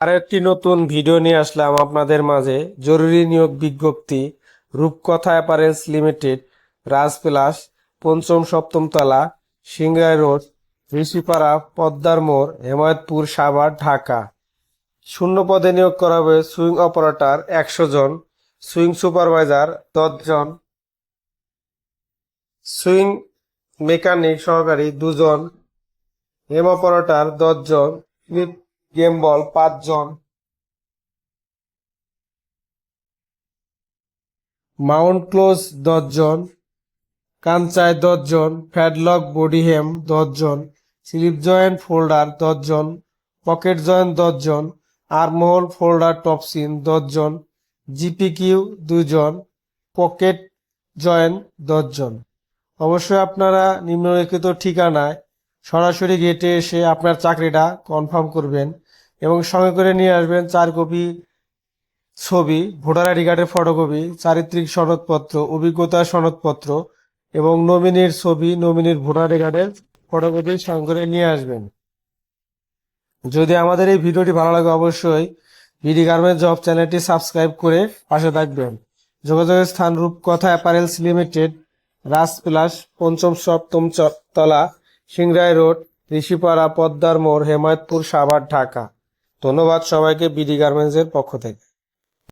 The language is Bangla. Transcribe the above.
আর একটি নতুন ভিডিও নিয়ে আসলাম আপনাদের মাঝে। জরুরি নিয়োগ বিজ্ঞপ্তি, রূপকথা অ্যাপারেন্স লিমিটেড, রাজ প্লাস, পঞ্চম সপ্তম তলা, সিংরাই রোড, ঋষিপাড়া, পদ্মার মোড়, হেমায়তপুর, সাভার, ঢাকা। শূন্য পদে নিয়োগ করা হবে সুইং অপারেটর একশো জন, সুইং সুপারভাইজার দশ জন সুইং মেকানিক সহকারী দুজন, হেম অপারেটর দশজন গেম বল, পাঁচজন। মাউন্ট ক্লোজ, দশজন। কাঞ্চায় দশজন। ফ্যাডলক বডি হেম দশজন। স্লিপ জয়েন্ট, ফোল্ডার, দশজন। পকেট জয়েন্ট, দশজন। আর্মহোল, ফোল্ডার, টপসিন, দশজন। জিপি কিউ দুজন। পকেট জয়েন্ট, দশজন। অবশ্যই আপনারা নিম্নলিখিত ঠিকানায় সরাসরি গেটে এসে আপনার চাকরিটা কনফার্ম করবেন। এবং সঙ্গে করে নিয়ে আসবেন চার কপি ছবি, ভোটার আইডি কার্ডের ফটোকপি, চারিত্রিক সনদপত্র, অভিজ্ঞতা সনদপত্র এবং নমিনির ছবি, নমিনির ভোটার আইডি কার্ডের ফটোকপি সঙ্গে করে নিয়ে আসবেন। যদি আমাদের এই ভিডিওটি ভালো লাগে অবশ্যই বিডি গার্মেন্ট জব চ্যানেলটি সাবস্ক্রাইব করে পাশে থাকবেন। যোগাযোগের স্থান রূপকথা অ্যাপারেলস লিমিটেড রাজ প্লাস, পঞ্চম সপ্তম তলা, সিংরাই রোড, ঋষিপাড়া, পদ্মার মোড়, হেমায়তপুর, সাভার, ঢাকা। ধন্যবাদ সবাইকে বিডি গার্মেন্টসের পক্ষ থেকে।